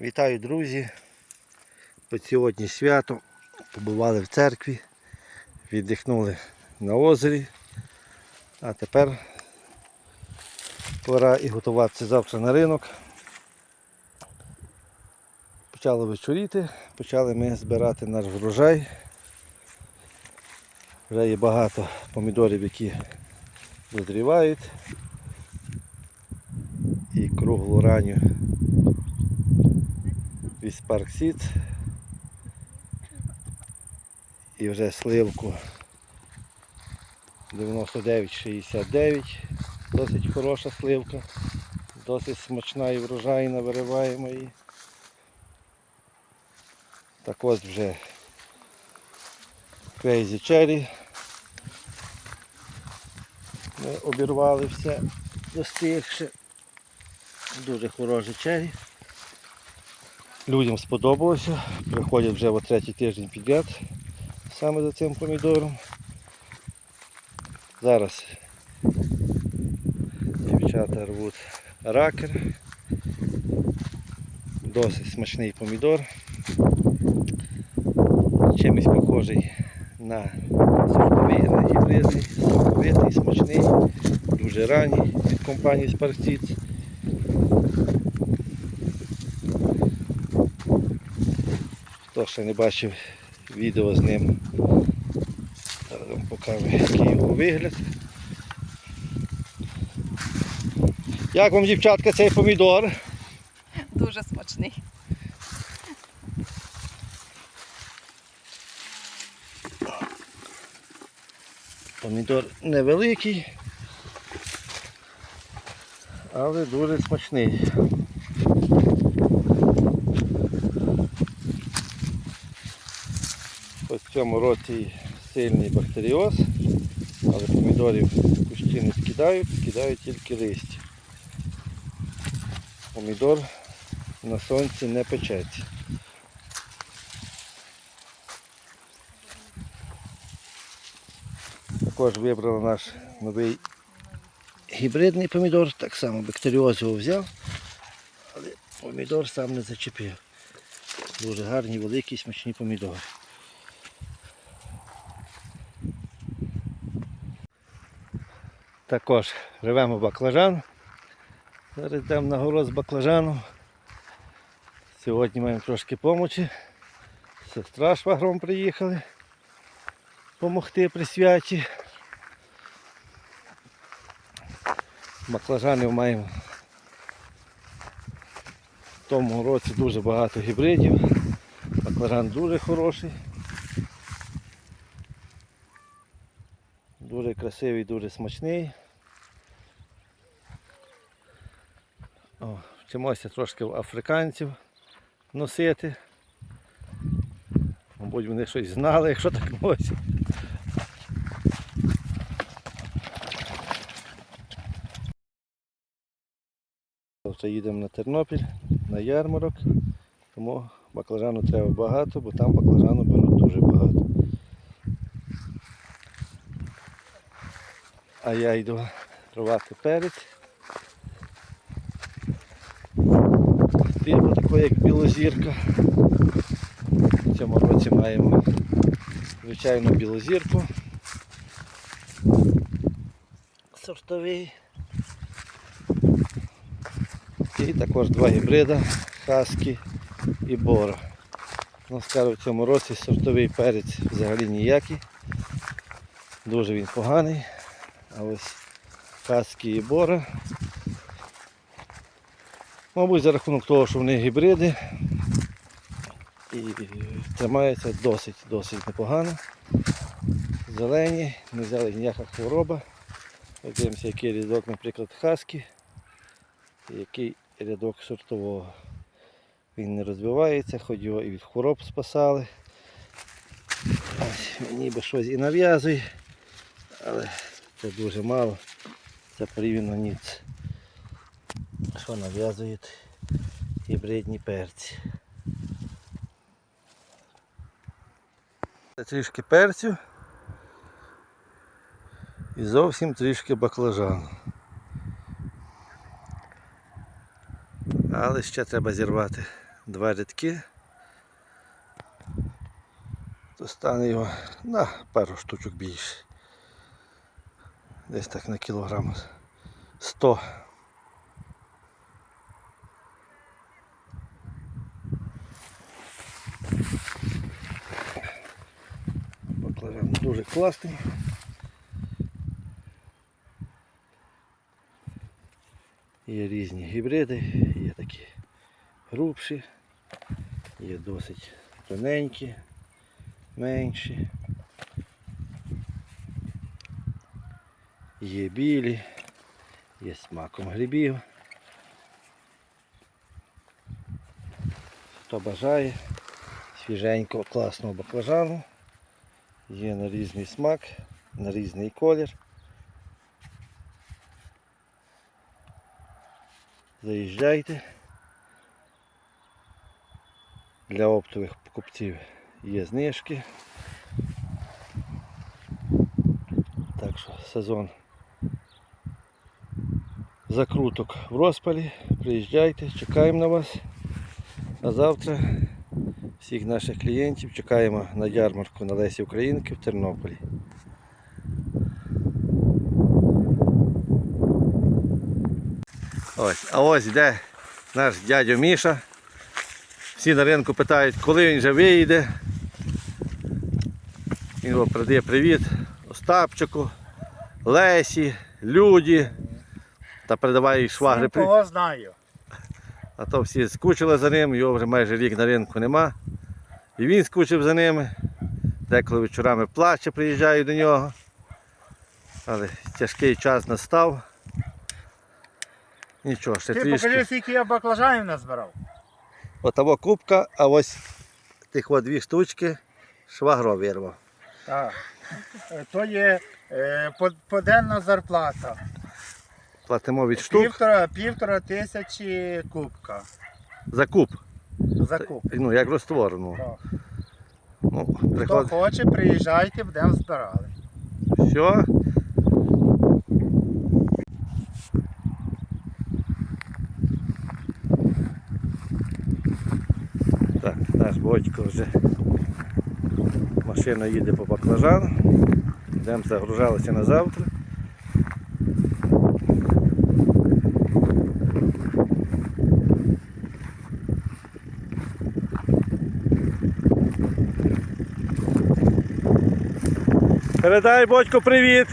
Вітаю, друзі! От сьогодні свято. Побували в церкві, віддихнули на озері. А тепер пора і готуватися завтра на ринок. Почало вечоріти, почали ми збирати наш врожай. Вже є багато помідорів, які дозрівають. І круглу ранню Spark Seeds. І вже сливку 99,69. Досить хороша сливка. Досить смачна і врожайна, вириваємо її. Так ось вже Crazy Cherry. Ми обірвали все достигше. Дуже хороший черрі. Людям сподобалося. Приходять вже о третій тиждень підряд саме за цим помідором. Зараз дівчата рвуть ракер. Досить смачний помідор. Чимось похожий на сортовий, на гібридний, соковитий, смачний, дуже ранній від компанії Spark Хто ще не бачив відео з ним, зараз вам покажу, який його вигляд. Як вам, дівчатка, цей помідор? Дуже смачний. Помідор невеликий, але дуже смачний. Ось в цьому році сильний бактеріоз, але помідорів кущі не скидають, скидають тільки листя. Помідор на сонці не печеться. Також вибрали наш новий гібридний помідор, так само бактеріоз його взяв, але помідор сам не зачепив. Дуже гарні, великі, смачні помідори. Також ревемо баклажан. Зараз йдемо на город з баклажаном. Сьогодні маємо трошки помочі. Сестра швагром приїхали допомогти при святі. Баклажанів маємо в тому році дуже багато гібридів. Баклажан дуже хороший. Дуже красивий, дуже смачний. Вчимося трошки африканців носити. Мабуть, вони щось знали, якщо так носять. Завтра їдемо на Тернопіль, на ярмарок, тому баклажану треба багато, бо там баклажану беруть дуже багато. А я йду рвати перець. Типу такої, як білозірка. В цьому році маємо звичайну білозірку. Сортовий. І також два гібрида Хаскі і Бора. Ну, скажу, в цьому році сортовий перець взагалі ніякий. Дуже він поганий. А ось Хаскі і Бора. Мабуть, за рахунок того, що вони гібриди і тримаються досить досить непогано. Зелені, не взяли ніяка хвороба. Дивимося, який рядок, наприклад, хаскі, і який рядок сортового. Він не розвивається, хоч його і від хвороб спасали. Ось, ніби щось і нав'язує, але це дуже мало. Це порівняно ніц. Що нав'язують гібридні перці. Трішки перцю і зовсім трішки баклажану. Але ще треба зірвати два рядки. То стане його на пару штучок більше. Десь так на кілограм 100. Баклажан дуже класний. Є різні гібриди, є такі грубші, є досить тоненькі, менші. Є білі, є смаком грибів. Хто бажає свіженького класного баклажану, є на різний смак, на різний колір. Заїжджайте. Для оптових покупців є знижки. Так що сезон закруток в розпалі. Приїжджайте, чекаємо на вас. А завтра всіх наших клієнтів чекаємо на ярмарку на Лесі Українки в Тернополі. Ось, а ось йде наш дядьо Міша. Всі на ринку питають, коли він вже вийде. Він вам передає привіт Остапчику, Лесі, Люді та передаває їх швагри. Всім, кого знаю. А то всі скучили за ним, його вже майже рік на ринку нема. І він скучив за ними. Деколи вечорами плаче, приїжджаю до нього. Але тяжкий час настав. Нічого, ще Ти трішки. покажи, скільки я баклажанів назбирав. Отава кубка, а ось тих от дві штучки швагро вирвав. Так. Е, То є е, по- поденна зарплата. Платимо від штук Півтора, півтора тисячі кубка за куб. За. Ну, як розтвор. Ну, Так. ну, Хто хоче, приїжджайте, будемо збирали. Все. Так, наш Бодько вже машина їде по баклажан. Йдемо загружалися на завтра. Передай Бодько привіт!